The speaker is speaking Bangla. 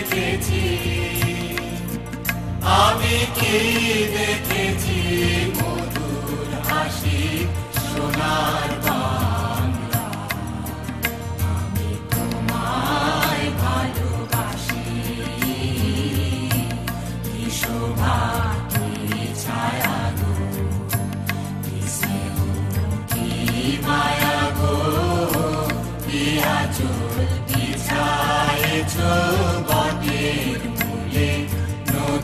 দেখেছি। আমি কি দেখেছি?